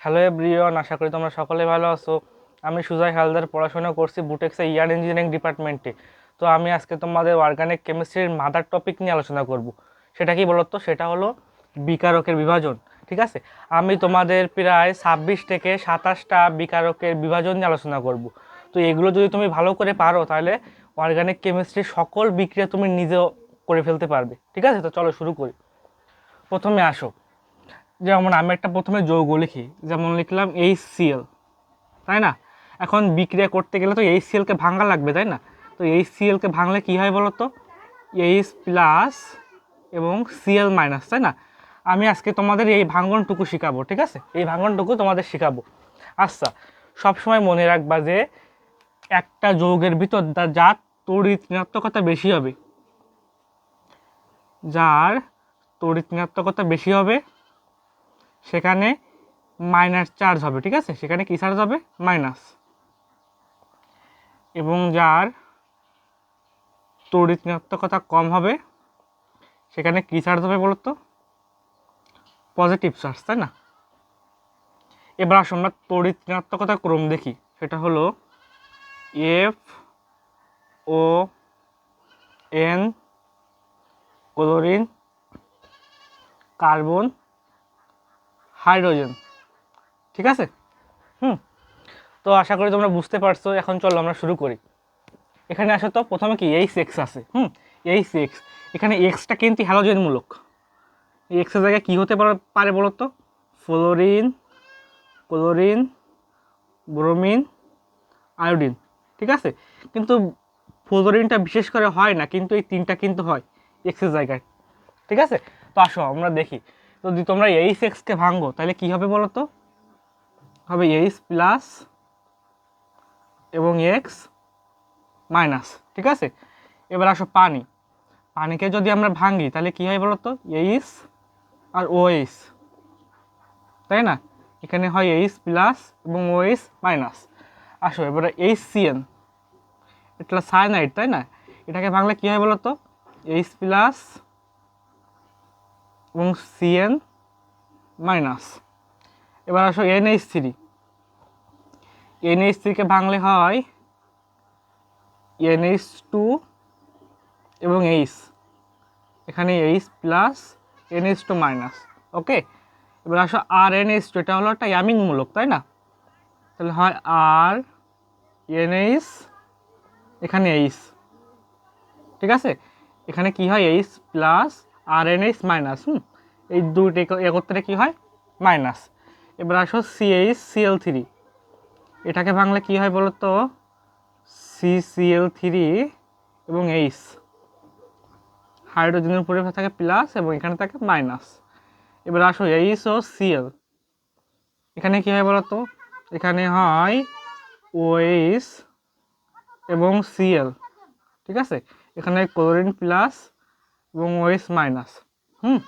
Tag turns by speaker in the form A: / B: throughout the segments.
A: Hello everyone, আশা করি তোমরা সকলে ভালো আছো। আমি সুজয় হালদার, পড়াশোনা করছি বুটেক্সে ইয়ার ইঞ্জিনিয়ারিং ডিপার্টমেন্টে। তো আমি আজকে তোমাদের অর্গানিক কেমিস্ট্রির মাদার টপিক নিয়ে আলোচনা করব। সেটা কি বলতো? সেটা হলো বিকারকের বিভাজন, ঠিক আছে? আমি তোমাদের প্রায় ছাব্বিশ থেকে সাতাশটা বিকারকের বিভাজন নিয়ে আলোচনা করব। তো এগুলো যদি তুমি ভালো করে পারো, তাহলে অর্গানিক কেমিস্ট্রির সকল বিক্রিয়া তুমি নিজেও করে ফেলতে পারবে, ঠিক আছে? তো চলো শুরু করি। প্রথমে আসো। যেমন আমি একটা প্রথমে যৌগ লিখি, যেমন লিখলাম এইচ সিএল তাই না? এখন বিক্রিয়া করতে গেলে তো এইচ সিএলকে ভাঙা লাগবে, তাই না? তো এইচ সিএলকে ভাঙলে কী হয় বলো তো এইচ প্লাস এবং সিএল মাইনাস তাই না? আমি আজকে তোমাদের এই ভাঙ্গনটুকু শেখাবো, ঠিক আছে? এই ভাঙ্গনটুকু তোমাদের শেখাবো। আচ্ছা সবসময় মনে রাখবা যে একটা যৌগের ভিতর যার তড়িৎ ঋণাত্মকতা বেশি হবে, যার তড়িৎ ঋণাত্মকতা বেশি হবে সেখানে মাইনাস চার্জ হবে, ঠিক আছে? সেখানে কী চার্জ হবে? মাইনাস এবং যার তড়িৎ ঋণাত্মকতা কম হবে, সেখানে কী চার্জ হবে বলো তো পজিটিভ চার্জ তাই না? এবার আসো আমরা তড়িৎ ক্রম দেখি। সেটা হলো F O N chlorine carbon hydrogen. ঠিক আছে? হুম। তো আশা করি তোমরা বুঝতে পারছ। এখন চলো আমরা শুরু করি। এখানে আসো তো। প্রথমে কি? এইচ এক্স আছে। হুম? এইচ এক্স এখানে এক্সটা কিন্তু হ্যালোজেনমূলক এই এক্সের জায়গায় কী হতে পারে পারে বলো তো ফ্লোরিন ক্লোরিন ব্রোমিন আয়োডিন ঠিক আছে? কিন্তু ফ্লোরিনটা বিশেষ করে হয় না। কিন্তু এই তিনটা কিন্তু হয় এক্সের জায়গায়। ঠিক আছে? তো আসো, আমরা দেখি। যদি তোমরা এইচ এক্সকে ভাঙো, তাহলে কি হবে বলো তো? হবে এইচ প্লাস এবং এক্স মাইনাস ঠিক আছে? এবার আসো পানি। পানিকে যদি আমরা ভাঙি, তাহলে কি হয় বলো তো? এইচ আর ওএইচ তাই না? এখানে হয় এইচ প্লাস এবং ওএইচ মাইনাস আসো, এবারে এইচ সিএন এটা সায়ানাইড তাই না? এটাকে ভাঙলে কী হয় বলো তো? এইচ প্লাস এবং সিএন মাইনাস এবার আসো N H three N H থ্রিকে ভাঙলে হয় এনএইচ টু এবং এইচ এখানে H plus N H two minus okay এবার আসো আর এনএইচ টু এটা হলো একটা ইয়ামিংমূলক তাই না? তাহলে হয় আর এনএইচ এখানে এইচ ঠিক আছে? এখানে কি হয় এইচ প্লাস আর এন এইচ মাইনাস হুম? এই দুইটা এক- একত্রে কি হয়? মাইনাস এবার আসো সিএইচ সিএল থ্রি এটাকে ভাঙলে কি হয় বলো তো সি সিএল থ্রি এবং এইচ হাইড্রোজেনের উপরে থাকে প্লাস এবং এখানে থাকে মাইনাস এবার আসো এইচ ও সিএল এখানে কী হয় বলো তো এখানে হয় ওএইচ এবং সিএল ঠিক আছে? এখানে ক্লোরিন প্লাস এবং ওএস মাইনাস, হুম?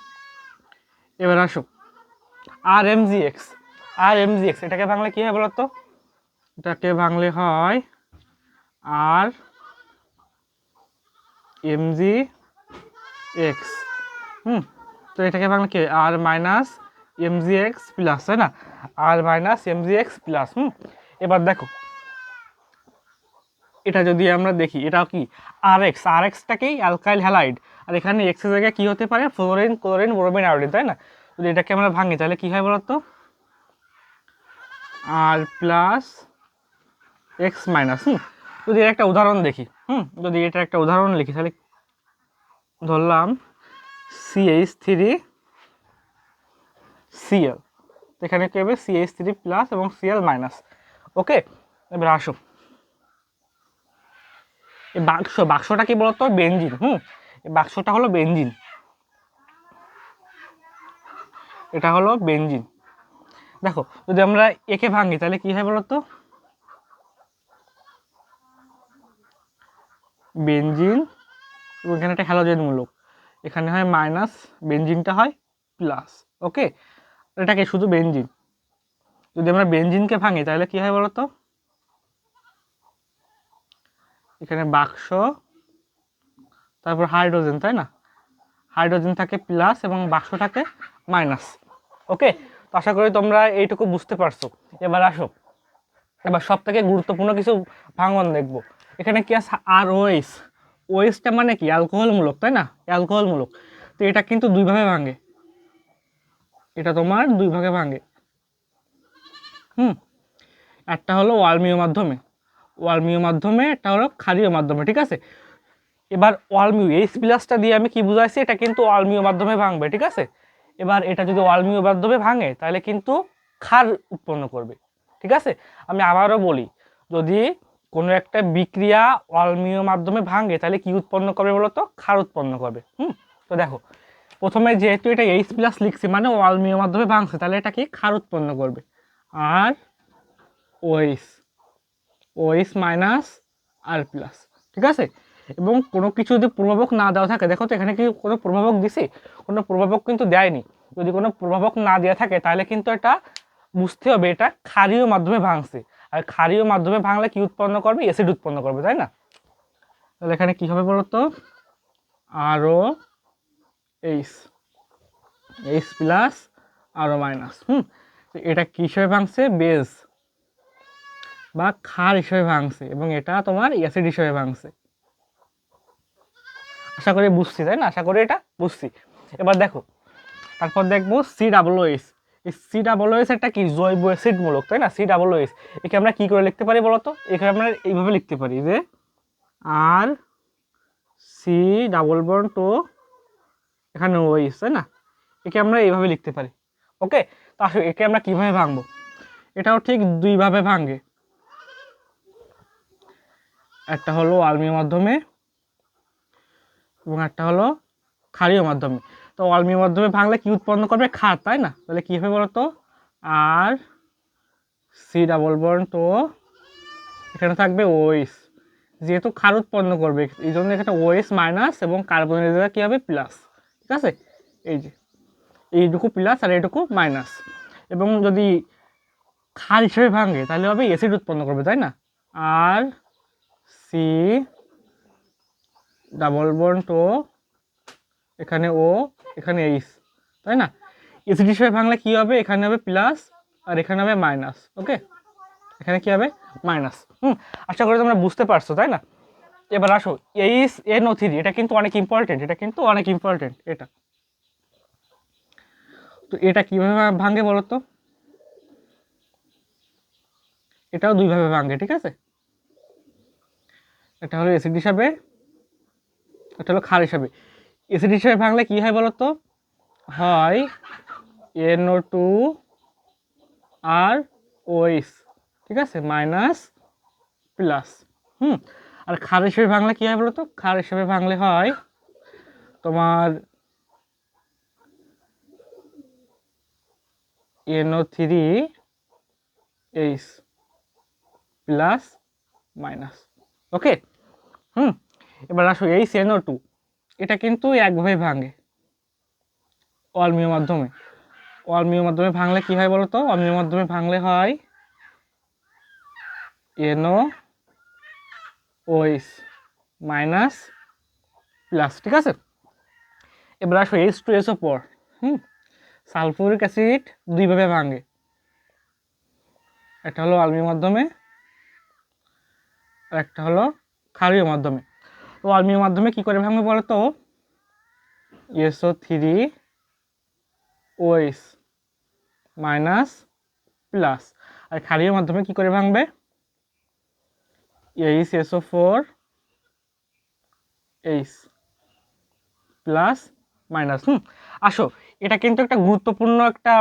A: এবার আসো R M G X R M G X এটাকে ভাঙলে কী হয় বলো তো এটাকে ভাঙলে হয় আর এম জি এক্স হুম? তো এটাকে ভাঙলে কি আর minus M G X plus তাই না? আর minus M G X plus হুম? এবার দেখো এটা যদি আমরা দেখি, এটাও কি? আর এক্স আর এক্সটাকেই অ্যালকাইল হ্যালাইড আর এখানে এক্সের জায়গায় কী হতে পারে? ফ্লোরিন ক্লোরিন ব্রোমিন আয়োডিন তাই না? যদি এটাকে আমরা ভাঙি, তাহলে কী হয় বলতো? আর প্লাস এক্স মাইনাস হুম? যদি এর একটা উদাহরণ দেখি, হুম? যদি এটা একটা উদাহরণ লিখি, তাহলে ধরলাম সিএইচ থ্রি সিএল এখানে কী হবে? সিএইচ থ্রি প্লাস এবং সিএল মাইনাস ওকে এবার আসো। এই বাক্স, বাক্সটা কি বলতো? বেঞ্জিন, হুম? এই বাক্সটা হলো বেঞ্জিন। এটা হলো বেঞ্জিন। দেখো, যদি আমরা একে ভাঙি, তাহলে কি হয় বলতো? বেঞ্জিন, এবং এখানে একটা হ্যালোজেন মূলক এখানে হয় মাইনাস, বেঞ্জিনটা হয় প্লাস, ওকে? এটাকে শুধু বেঞ্জিন। যদি আমরা বেঞ্জিনকে ভাঙি, তাহলে কি হয় বলতো? এখানে বাক্স, তারপর হাইড্রোজেন, তাই না? হাইড্রোজেন থাকে প্লাস এবং বাক্স থাকে মাইনাস ওকে তো আশা করি তোমরা এইটুকু বুঝতে পারছ। এবার আসো। এবার সব থেকে গুরুত্বপূর্ণ কিছু ভাঙন দেখব। এখানে কি আছে? আর ওয়েস ওয়েসটা মানে কি? অ্যালকোহলমূলক তাই না? অ্যালকোহলমূলক তো এটা কিন্তু দুই ভাগে ভাঙে। এটা তোমার দুই ভাগে ভাঙে। হুম? একটা হলো ওয়ালমীয় মাধ্যমে। ওয়ালমীয় মাধ্যমে একটা হলো ক্ষারীয় মাধ্যমে, ঠিক আছে? এবার ওয়ালমিউ এইচ প্লাসটা দিয়ে আমি কি বুঝাইছি? এটা কিন্তু ওয়ালমিয় মাধ্যমে ভাঙবে, ঠিক আছে? এবার এটা যদি ওয়ালমিয় মাধ্যমে ভাঙে, তাহলে কিন্তু ক্ষার উৎপন্ন করবে, ঠিক আছে? আমি আবারও বলি, যদি কোনো একটা বিক্রিয়া ওয়ালমিয় মাধ্যমে ভাঙে, তাহলে কি উৎপন্ন করবে বলতো? ক্ষার উৎপন্ন করবে, হুম? তো দেখো, প্রথমে যেহেতু এটা এইচ প্লাস লিখছি মানে ওয়ালমিয় মাধ্যমে ভাঙছে, তাহলে এটা কি? ক্ষার উৎপন্ন করবে। আর ওইস ওইস মাইনাস আর প্লাস, ঠিক আছে? এবং কোনো কিছু যদি প্রভাবক না দেওয়া থাকে, দেখো তো এখানে কি কোনো প্রভাবক দিছি? কোনো প্রভাবক কিন্তু দেয়নি। যদি কোনো প্রভাবক না দেওয়া থাকে, তাহলে কিন্তু এটা বুঝতে হবে, এটা ক্ষারীয় মাধ্যমে ভাঙছে। আর ক্ষারীয় মাধ্যমে ভাঙলে কি উৎপন্ন করবে? অ্যাসিড উৎপন্ন করবে, তাই না? তাহলে এখানে কি হবে বলতো? R O H H plus R O minus, হুম? তো এটা কি হিসেবে ভাঙছে? বেজ বা ক্ষার হিসেবে ভাঙছে এবং এটা তোমার অ্যাসিড হিসেবে ভাঙছে। আশা করি বুঝছি, তাই না? আশা করি এটা বুঝছি। এবার দেখো, তারপর দেখব সি ডাবল ওএস এই সি ডাবল ওএস একটা কি? জৈব অ্যাসিড মূলক, তাই না? সি ডাবল ওএস একে আমরা কি করে লিখতে পারি বলতো? এখানে আমরা এইভাবে লিখতে পারি যে R C double bond two এখানে ওএস তাই না? একে আমরা এইভাবে লিখতে পারি। ওকে তো আসলে একে আমরা কীভাবে ভাঙবো? এটাও ঠিক দুইভাবে ভাঙে। একটা হলো আলমির মাধ্যমে এবং একটা হলো ক্ষারীয় মাধ্যমে। তো অল্মীয় মাধ্যমে ভাঙলে কি উৎপন্ন করবে? খার তাই না? তাহলে কী হবে বলতো? আর সি ডাবল বর্ন তো এখানে থাকবে ওইস যেহেতু ক্ষার উৎপন্ন করবে, এই জন্য এখানে ওএস মাইনাস এবং কার্বনের কী হবে? প্লাস। ঠিক আছে? এই যে, এইটুকু প্লাস আর এইটুকু মাইনাস। এবং যদি ক্ষার হিসেবে ভাঙে, তাহলে হবে অ্যাসিড উৎপন্ন করবে, তাই না? আর সি ডাবল বন তো এখানে ও এখানে এইস তাই না? এসিড হিসেবে ভাঙলে কী হবে? এখানে হবে প্লাস আর এখানে হবে মাইনাস ওকে এখানে কী হবে? মাইনাস হুম? আশা করি তোমরা বুঝতে পারছ, তাই না? এবার আসো এইস এন ও এটা কিন্তু অনেক ইম্পর্টেন্ট এটা কিন্তু অনেক ইম্পর্টেন্ট এটা। তো এটা কীভাবে ভাঙে বলো তো এটাও দুইভাবে ভাঙে, ঠিক আছে? এটা হলো অ্যাসিড হিসাবে একটা হলো ক্ষার হিসাবে। অ্যাসিড হিসাবে ভাঙলে কী হয় বলো তো হয় এনও টু আর ওইস ঠিক আছে? মাইনাস প্লাস হুম? আর ক্ষার হিসেবে ভাঙলে কী হয় বলো তো ক্ষার হিসেবে ভাঙলে হয় তোমার N O three H plus minus okay হুম। এবার আসো, এই সেনো টু এটা কিন্তু একভাবে ভাঙে। অল্মীয় মাধ্যমে। অল্মীয় মাধ্যমে ভাঙলে কি হয় বলো তো অল্মীয় মাধ্যমে ভাঙলে হয় এনো ওইস মাইনাস প্লাস, ঠিক আছে? এবার আসো এইচ টু এসও পর, হুম? সালফুরিক অ্যাসিড দুইভাবে ভাঙে। একটা হলো আলমীয় মাধ্যমে, আর একটা হলো ক্ষারীয় মাধ্যমে। তো আলমীয় মাধ্যমে কি করে ভাঙবে বলো তো S O three O S minus plus. আর ক্ষারীয় মাধ্যমে কি করে ভাঙবে? H S O four H plus minus. হুম, আসো, এটা কিন্তু একটা গুরুত্বপূর্ণ একটা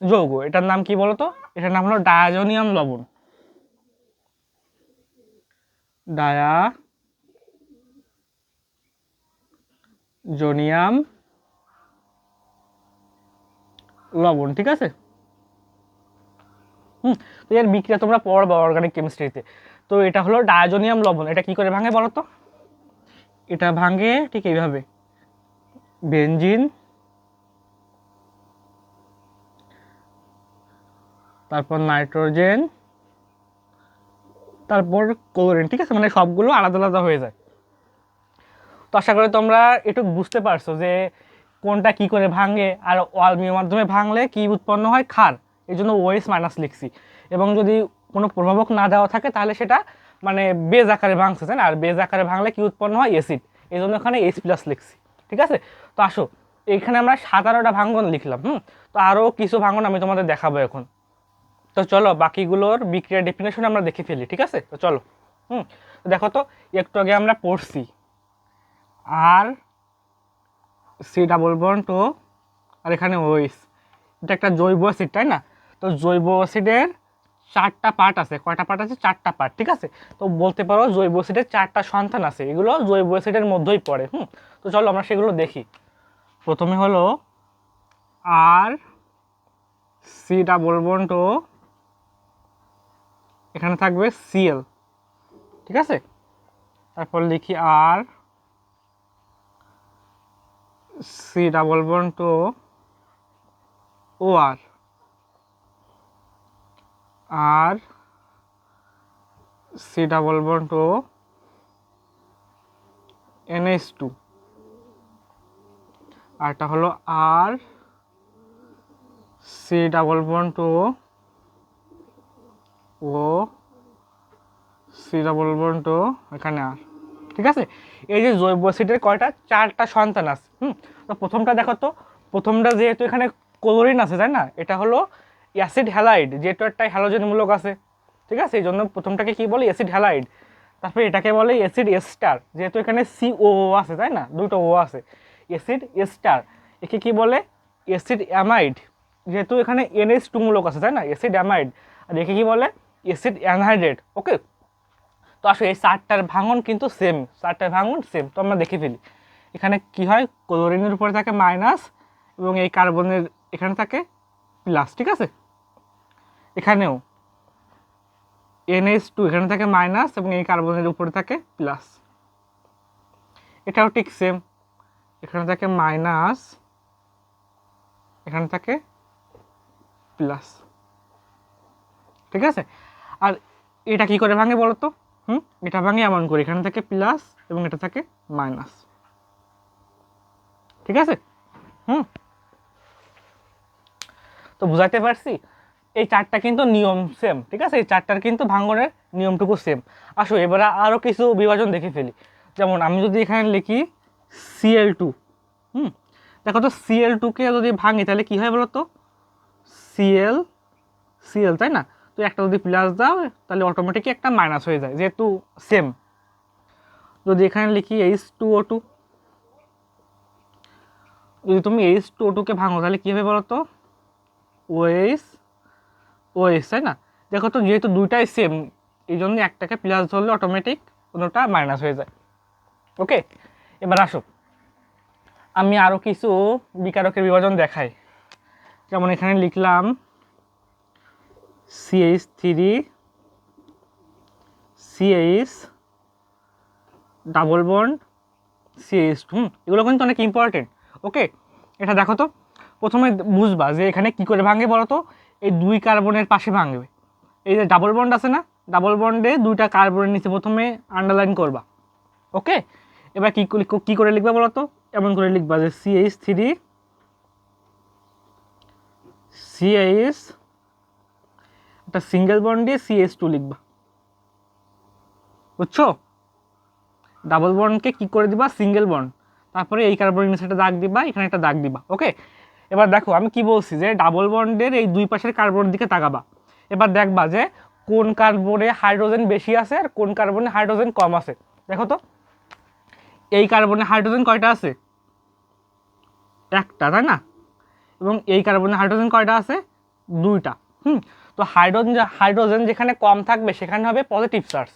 A: যৌগ। এটার নাম কি বলতো? এটার নাম হলো ডায়াজোনিয়াম লবণ। ডায়া, জোনিয়াম, লবণ, ঠিক আছে? হুম, তো এর বিক্রিয়া তোমরা পড়বা অর্গানিক কেমিস্ট্রিতে তো এটা হলো ডায়াজোনিয়াম লবণ। এটা কি করে ভাঙে বলো তো এটা ভাঙে ঠিক এইভাবে। বেঞ্জিন তারপর নাইট্রোজেন তারপর ক্লোরিন ঠিক আছে? মানে সবগুলো আলাদা আলাদা হয়ে যায়। তো আশা করি তোমরা একটু বুঝতে পারছ যে কোনটা কি করে ভাঙে আর ওয়ালমির মাধ্যমে ভাঙলে কি উৎপন্ন হয়? ক্ষার। এই জন্য ওএস মাইনাস লিখছি। এবং যদি কোনো প্রভাবক না দেওয়া থাকে, তাহলে সেটা মানে বেজ আকারে ভাঙছে, তাই আর বেজ আকারে ভাঙলে কি উৎপন্ন হয়? এসিড এই জন্য এখানে এইচ প্লাস লিখছি, ঠিক আছে? তো আসো এখানে আমরা সাতারোটা ভাঙ্গন লিখলাম, হুম? তো আরও কিছু ভাঙ্গন আমি তোমাদের দেখাবো এখন। তো চলো বাকিগুলোর বিক্রিয়ার ডেফিনেশন আমরা দেখে ফেলি, ঠিক আছে? তো চলো, হুম? দেখো তো, একটু আগে আমরা পড়ছি R C double bond O R এখানে ওইস এটা একটা জৈব অ্যাসিড তাই না? তো জৈব অ্যাসিডের চারটা পার্ট আছে। কয়টা পার্ট আছে? চারটা পার্ট ঠিক আছে? তো বলতে পারো জৈব অ্যাসিডের চারটা সন্তান আছে। এগুলো জৈব অ্যাসিডের মধ্যেই পড়ে, হুম? তো চলো আমরা সেগুলো দেখি। প্রথমে হলো R C double bond O এখানে থাকবে সিএল ঠিক আছে? তারপর লিখি R C double bond two O R R C double bond O N S two আরটা হলো R C double bond O O C double bond O এখানে আর ঠিক আছে? এই যে জৈব অ্যাসিডের কয়টা? চারটা সন্তান আছে, হুম? তো প্রথমটা দেখো তো, প্রথমটা যেহেতু এখানে ক্লোরিন আছে, তাই না? এটা হলো অ্যাসিড হ্যালাইড, যেহেতু একটা হ্যালোজেনমূলক আছে। ঠিক আছে? এই জন্য প্রথমটাকে কী বলে? Acid halide. তারপরে এটাকে বলে অ্যাসিড এস্টার, যেহেতু এখানে সিও আছে, তাই না? দুটো ও আছে। অ্যাসিড এস্টার, একে কি বলে? অ্যাসিড অ্যামাইড, যেহেতু এখানে এনএস টু মূলক আছে, তাই না? Acid amide. আর একে কি বলে? অ্যাসিড অ্যানহাইড্রেট ওকে তো আসলে এই চারটার ভাঙন কিন্তু সেম চারটার ভাঙন সেম তো আমরা দেখে ফেলি। এখানে কি হয়? ক্লোরিনের উপরে থাকে মাইনাস এবং এই কার্বনের এখানে থাকে প্লাস ঠিক আছে? এখানেও এনএস টু এখানে থাকে মাইনাস এবং এই কার্বনের উপরে থাকে প্লাস এটাও ঠিক সেম এখানে থাকে মাইনাস এখানে থাকে প্লাস ঠিক আছে? আর এটা কি করে ভাঙে বলো তো হুম? এটা ভাঙে এমন করে, এখানে থাকে প্লাস এবং এটা থাকে মাইনাস ঠিক আছে? হুম? তো বুঝাতে পারছি? এই চারটা কিন্তু নিয়ম সেম ঠিক আছে? এই চারটার কিন্তু ভাঙনের নিয়মটুকু সেম আসো, এবারে আরও কিছু বিভাজন দেখে ফেলি। যেমন আমি যদি এখানে লিখি সিএল টু হুম? দেখো তো সিএল টুকে যদি ভাঙি, তাহলে কী হয় বলো তো সিএল সিএল তাই না? তো একটা যদি প্লাস দাও, তাহলে অটোমেটিক একটা মাইনাস হয়ে যায়, যেহেতু সেম যদি এখানে লিখি এইচ টু ও টু যদি তুমি এইচ টু ও টুকে ভাঙো, তাহলে কী হবে বলো তো ওএস ওএস তাই না? দেখো তো, যেহেতু দুইটাই সেম এই জন্য একটাকে প্লাস ধরলে অটোমেটিক কোনোটা মাইনাস হয়ে যায়। ওকে এবার আসো। আমি আরও কিছু বিকারকের বিভাজন দেখাই। যেমন এখানে লিখলাম CH three CH double bond CH হুম, এগুলো কিন্তু অনেক ইম্পর্টেন্ট ওকে এটা দেখো তো, প্রথমে বুঝবা যে এখানে কি করে ভাঙে বলো তো এই দুই কার্বনের পাশে ভাঙবে। এই যে ডাবল বন্ড আছে না ডাবল বন্ডে দুইটা কার্বনের নিচে প্রথমে আন্ডারলাইন করবা। ওকে এবার কী কী করে লিখবা বলো তো এমন করে লিখবা যে সিএইচ থ্রি সিএইচ একটা সিঙ্গেল বন্ড দিয়ে সিএস টু লিখবা। বুঝছ? ডাবল বন্ডকে কি করে দিবা? সিঙ্গেল বন্ড তারপরে এই কার্বনের নিচে একটা দাগ দিবা, এখানে একটা দাগ দিবা ওকে এবার দেখো, আমি কি বলছি যে ডাবল বন্ডের এই দুই পাশের কার্বনের দিকে তাকাবা। এবার দেখবা যে কোন কার্বনে হাইড্রোজেন বেশি আছে আর কোন কার্বনে হাইড্রোজেন কম আছে। দেখো তো, এই কার্বনে হাইড্রোজেন কয়টা আছে? একটা, তাই না? এবং এই কার্বনে হাইড্রোজেন কয়টা আছে? দুইটা, হুম? তো হাইড্রোজেন হাইড্রোজেন যেখানে কম থাকবে, সেখানে হবে পজিটিভ চার্জ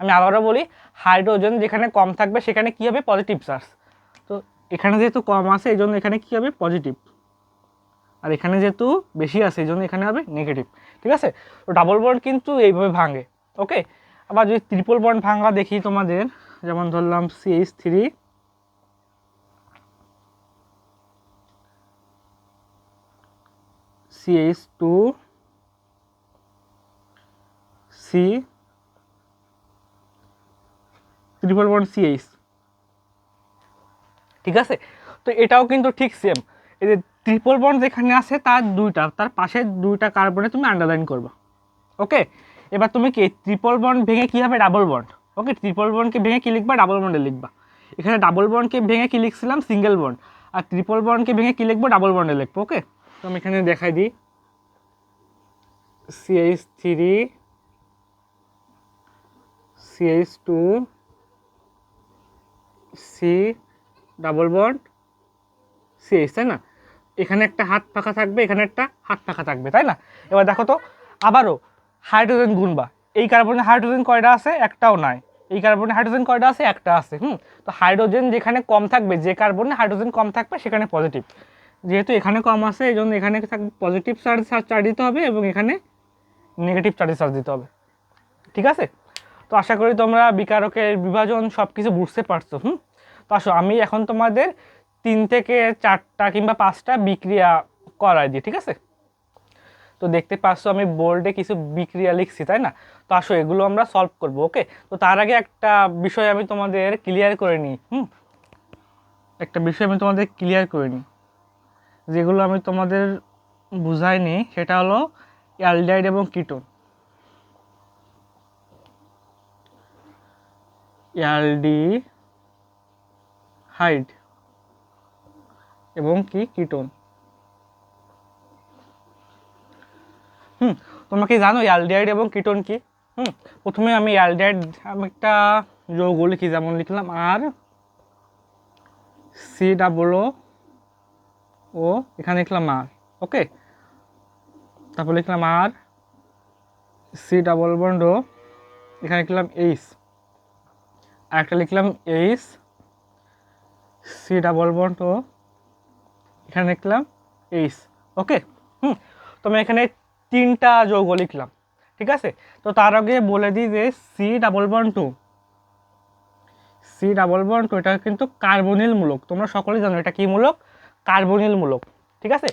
A: আমি আবারও বলি হাইড্রোজেন যেখানে কম থাকবে, সেখানে কী হবে? পজিটিভ চার্জ তো এখানে যেহেতু কম আছে এই জন্য এখানে কী হবে? পজিটিভ আর এখানে যেহেতু বেশি আছে এই জন্য এখানে হবে নেগেটিভ ঠিক আছে? তো ডাবল বন্ড কিন্তু এইভাবে ভাঙে ওকে আবার যদি ত্রিপল বন্ড ভাঙা দেখি তোমাদের, যেমন ধরলাম CH three CH two C triple bond CH ঠিক আছে? তো এটাও কিন্তু ঠিক সেম এই যে ট্রিপল বন্ড যেখানে আছে, তার দুইটা, তার পাশে দুইটা কার্বনে তুমি আন্ডারলাইন করবা। ওকে এবার তুমি কি ট্রিপল বন্ড ভেঙে কী হবে? ডাবল বন্ড ওকে ট্রিপল বন্ডকে ভেঙে কী লিখবা? ডাবল বন্ডে লিখবা। এখানে ডাবল বন্ডকে ভেঙে কী লিখছিলাম? সিঙ্গেল বন্ড আর ট্রিপল বন্ডকে ভেঙে কী লিখব? ডাবল বন্ডে লিখব। ওকে তো আমি এখানে দেখাই দিই। CH three CH two C double bond CH তাই না? এখানে একটা হাত ফাঁকা থাকবে, এখানে একটা হাত ফাঁকা থাকবে, তাই না? এবার দেখো তো, আবারও হাইড্রোজেন গুনবা এই কার্বনে হাইড্রোজেন কয়টা আছে? একটাও নাই। এই কার্বনে হাইড্রোজেন কয়টা আছে? একটা আছে, হুম? তো হাইড্রোজেন যেখানে কম থাকবে, যে কার্বনে হাইড্রোজেন কম থাকবে, সেখানে পজিটিভ। যেহেতু এখানে কম আছে এই জন্য এখানে থাকবে পজিটিভ চার্জ চার্জ দিতে হবে এবং এখানে নেগেটিভ চার্জে চার্জ দিতে হবে। ঠিক আছে? তো আশা করি তোমরা বিকারকের বিভাজন সব কিছু বুঝতে পারছ, হুম? তো আসো, আমি এখন তোমাদের তিন থেকে চারটা কিংবা পাঁচটা বিক্রিয়া করাই দিই, ঠিক আছে? তো দেখতে পাচ্ছ আমি বোর্ডে কিছু বিক্রিয়া লিখছি, তাই না? তো আসো, এগুলো আমরা সলভ করব, ওকে? তো তার আগে একটা বিষয় আমি তোমাদের ক্লিয়ার করে নিই, হুম? একটা বিষয় আমি তোমাদের ক্লিয়ার করে নিই। যেগুলো আমি তোমাদের বুঝাইনি, সেটা হলো অ্যালডাইড এবং কিটোন অ্যালডি হাইড এবং কি কিটোন হুম, তোমরা কি জানো অ্যালডিহাইড এবং কিটোন কি? হুম, প্রথমে আমি অ্যালডিহাইড আমি একটা যৌগ লিখি, যেমন লিখলাম আর সি ডাবল ও এখানে লিখলাম আর ওকে তারপর লিখলাম আর সি ডাবল বন্ড এখানে লিখলাম এইচ একটা লিখলাম H C double bond O. এখানে লিখলাম এইচ ওকে হুম, তো আমি এখানে তিনটা যৌগ লিখলাম, ঠিক আছে? তো তার আগে বলে দিই যে C double bond two C double bond two এটা কিন্তু কার্বনিল মূলক। তোমরা সকলেই জানো এটা কি মূলক? কার্বনিল মূলক, ঠিক আছে?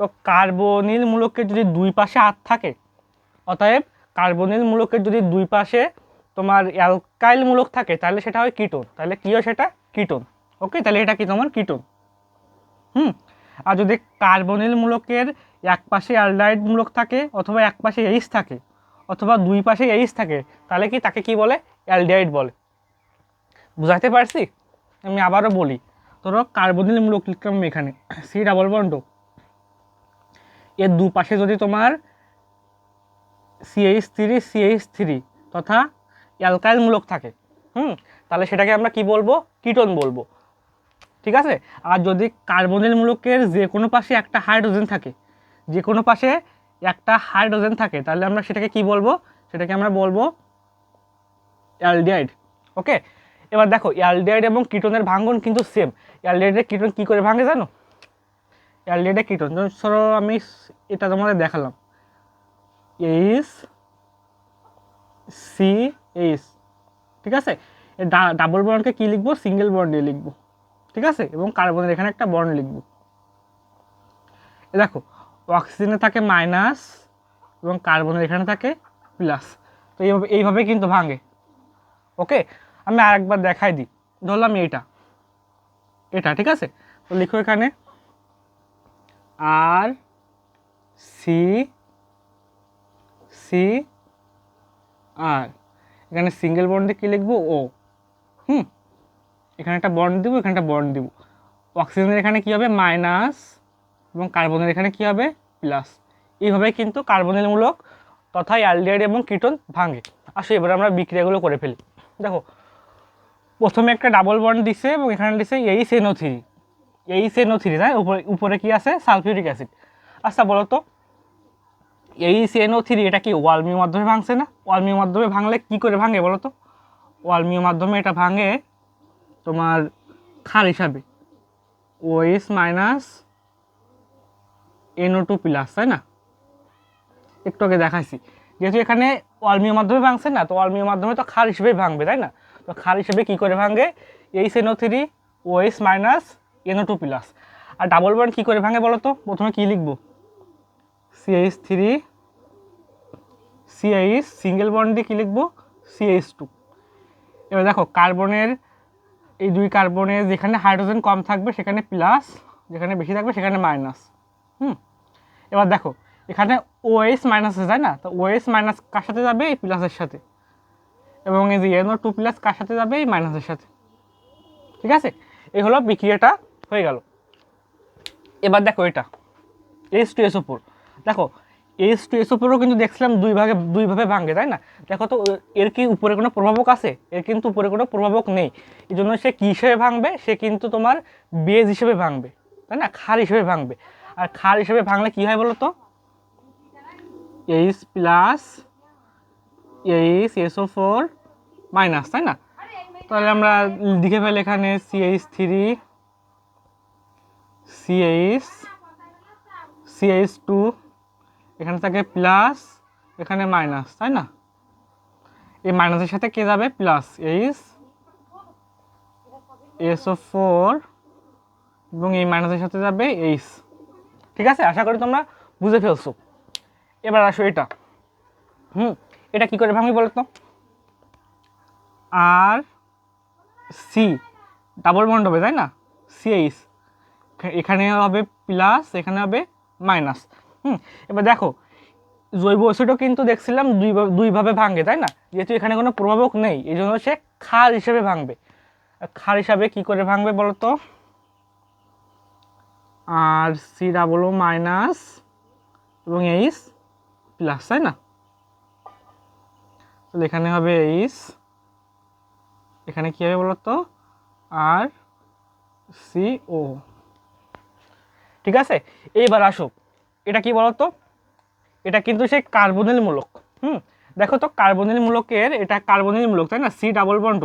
A: তো কার্বনিল মূলকের যদি দুই পাশে হাত থাকে, অতএব কার্বনিল মূলকের যদি দুই পাশে তোমার অ্যালকাইল মূলক থাকে, তাহলে সেটা হয় কিটোন। তাহলে কী হয় সেটা? কিটোন। ওকে তাহলে এটা কি তোমার? কিটোন। হুম? আর যদি কার্বনিল মূলকের এক পাশে অ্যালডাইড মূলক থাকে, অথবা এক পাশে এইচ থাকে, অথবা দুই পাশে এইচ থাকে, তাহলে কি তাকে কি বলে? অ্যালডিহাইড বলে। বুঝাতে পারছি? আমি আবারও বলি। ধরো কার্বনিল মূলক লিখলাম এখানে। সি ডাবল বন্ড এর দুপাশে যদি তোমার সিএইচ থ্রি সিএইচ থ্রি তথা অ্যালকাইল মূলক থাকে, হুম? তাহলে সেটাকে আমরা কি বলব? কিটোন বলব। ঠিক আছে? আর যদি কার্বনিল মূলকের যে কোনো পাশে একটা হাইড্রোজেন থাকে, যে কোনো পাশে একটা হাইড্রোজেন থাকে, তাহলে আমরা সেটাকে কি বলব? সেটাকে আমরা বলব অ্যালডিহাইড। ওকে? এবার দেখো, অ্যালডিহাইড এবং কিটোনের ভাঙ্গন কিন্তু সেম অ্যালডিহাইডের কিটোন কী করে ভাঙে জানো? অ্যালডিহাইডের কিটোন। ধরো আমি এটা তোমাদের দেখালাম। এইচ সি এইচ ঠিক আছে? ডাবল বন্ডকে কী লিখব? সিঙ্গেল বন্ড দিয়ে লিখব। ঠিক আছে? এবং কার্বনের এখানে একটা বন্ড লিখব। দেখো অক্সিজেনে থাকে মাইনাস এবং কার্বনের এখানে থাকে প্লাস তো এইভাবে এইভাবে কিন্তু ভাঙে। ওকে? আমি আরেকবার দেখাই দিই। ধরলাম এইটা। এটা, ঠিক আছে? তো লিখো এখানে আর সি সি আর এখানে সিঙ্গেল বন্ডে কী লিখব? ও হুম? এখানে একটা বন্ড দিব, এখানে একটা বন্ড দিব। অক্সিজেনের এখানে কী হবে? মাইনাস এবং কার্বনের এখানে কী হবে? প্লাস এইভাবে কিন্তু কার্বনিল মূলক তথা অ্যালডিহাইড এবং কিটোন ভাঙে। আসো, এবার আমরা বিক্রিয়াগুলো করে ফেলি। দেখো, প্রথমে একটা ডাবল বন্ড দিছে এবং এখানে দিছে এই সেনো থ্রি এই সেনো থ্রি তাই? উপরে উপরে কি আছে? সালফিউরিক অ্যাসিড আচ্ছা বলো তো এই সিএনও থ্রি এটা কি ওয়ালমিও মাধ্যমে ভাঙছে না? ওয়ালমিও মাধ্যমে ভাঙলে কি করে ভাঙে বলো তো? ওয়ালমিও মাধ্যমে এটা ভাঙে তোমার ক্ষার হিসাবে। OS minus NO two plus তাই না? একটু আগে দেখাইছি। যেহেতু এখানে ওয়ালমিও মাধ্যমে ভাঙছে না, তো ওয়ালমিও মাধ্যমে তো ক্ষার হিসেবে ভাঙবে, তাই না? তো ক্ষার হিসেবে কী করে ভাঙে? H NO three OS minus NO two plus আর ডাবল বন্ড কী করে ভাঙে বলো তো? প্রথমে কী লিখব? সিএইচ থ্রি সিএইচ সিঙ্গেল বন্ডে কী লিখব? সিএইচ টু এবার দেখো, কার্বনের, এই দুই কার্বনে যেখানে হাইড্রোজেন কম থাকবে, সেখানে প্লাস যেখানে বেশি থাকবে, সেখানে মাইনাস হুম? এবার দেখো, এখানে ওএস মাইনাস আছে, তাই না? তো ওএস মাইনাস কার সাথে যাবে? এই প্লাসের সাথে। এবং এই যে এনও টু প্লাস কার সাথে যাবে? এই মাইনাসের সাথে। ঠিক আছে? এই হলো বিক্রিয়াটা হয়ে গেল। এবার দেখো এটা এইচ টু এসও ফোর দেখো এইচ টু এসও ফোরও কিন্তু দেখছিলাম দুই ভাগে দুইভাবে ভাঙে, তাই না? দেখো তো, এর কি উপরে কোনো প্রভাবক আছে? এর কিন্তু উপরে কোনো প্রভাবক নেই। এই জন্য সে কী হিসেবে ভাঙবে? সে কিন্তু তোমার বেজ হিসেবে ভাঙবে, তাই না? খার হিসেবে ভাঙবে। আর খার হিসেবে ভাঙলে কী হয় বলো তো? H plus H SO four minus তাই না? তাহলে আমরা লিখে ফেলি এখানে CH three CH CH two এখানে থাকে প্লাস এখানে মাইনাস তাই না? এই মাইনাসের সাথে কে যাবে? প্লাস এইচ ও ফোর এবং এই মাইনাসের সাথে যাবে এইচ ঠিক আছে? আশা করি তোমরা বুঝে ফেলছো। এবার আসো এটা। হুম, এটা কি করে ভাঙবি বলো তো আর সি ডাবল বন্ড হবে, তাই না? সিএইচ এখানে হবে প্লাস এখানে হবে মাইনাস হুম, এবার দেখো, জৈব অ্যাসিডও কিন্তু দেখছিলাম দুই দুইভাবে ভাঙে, তাই না? যেহেতু এখানে কোনো প্রভাবক নেই, এই জন্য সে ক্ষার হিসেবে ভাঙবে। ক্ষার হিসাবে কি করে ভাঙবে বলো তো? আর সি ডাবল ও মাইনাস এবং এইচ প্লাস, তাই না? তাহলে এখানে হবে এইচ, এখানে কী হবে বলো তো? আর সি ও। ঠিক আছে? এইবার আসো। এটা কি বলতো? এটা কিন্তু সেই কার্বনিল মূলক হুম? দেখো তো কার্বনিল মূলকের এটা কার্বনিল মূলক তাই না? সি ডাবল বন্ড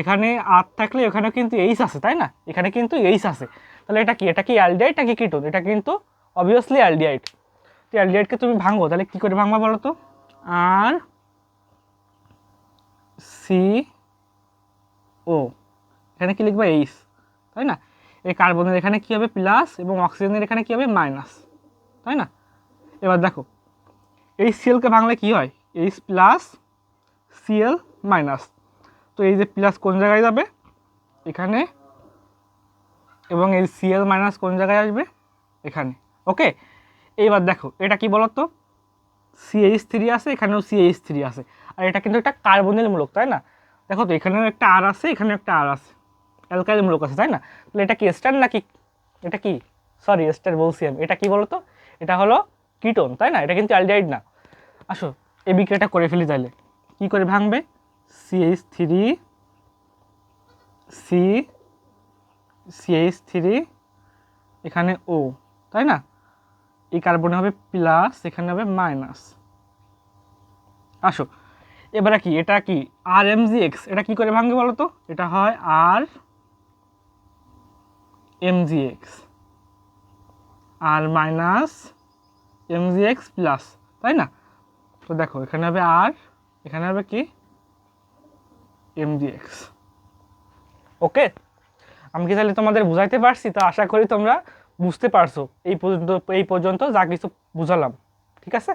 A: এখানে আর থাকলে এখানে কিন্তু এইচ আছে, তাই না? এখানে কিন্তু এইচ আছে। তাহলে এটা কি? এটা কি অ্যালডিহাইড নাকি কিটোন? এটা কিন্তু অবভিয়াসলি অ্যালডিহাইড। তো অ্যালডিহাইডকে তুমি ভাঙো, তাহলে কী করে ভাঙবা বলো তো আর সি ও এখানে কি লিখবা এইচ তাই না? এই কার্বনের এখানে কী হবে? প্লাস এবং অক্সিজেনের এখানে কী হবে? মাইনাস তাই না? এবার দেখো, এই সিএলকে ভাঙলে কি হয়? এইচ প্লাস সিএল মাইনাস তো এই যে প্লাস কোন জায়গায় যাবে? এখানে। এবং এই সিএল মাইনাস কোন জায়গায় আসবে? এখানে। ওকে এইবার দেখো, এটা কি বলতো? সিএইচ থ্রি আছে, এখানেও সিএইচ থ্রি আছে। আর এটা কিন্তু একটা কার্বনের মূলক, তাই না? দেখো তো, এখানেও একটা আর আছে, এখানেও একটা আর আছে। অ্যালকাইল মূলক আছে, তাই না? তাহলে এটা কি এস্টার নাকি? এটা কি? সরি এস্টার বলছি আমি। এটা কি বলতো? এটা হলো কিটোন তাই না? এটা কিন্তু অ্যালডিহাইড না। আসো, এই বিক্রিয়াটা করে ফেলি তাহলে। কি করে ভাঙবে? CH three C CH three এখানে ও তাই না? এই কার্বনে হবে প্লাস এখানে হবে মাইনাস আসো, এবারে কি, এটা কি আর এম জি এক্স এটা কি করে ভাঙবে বলো তো এটা হয় R M G X R minus M G X plus, তাই না? তো দেখো, এখানে হবে আর, এখানে হবে কি? M G X okay? আমি কি তাহলে তোমাদের বুঝাইতে পারছি? তো আশা করি তোমরা বুঝতে পারছ। এই পর্যন্ত এই পর্যন্ত যা কিছু বুঝালাম, ঠিক আছে?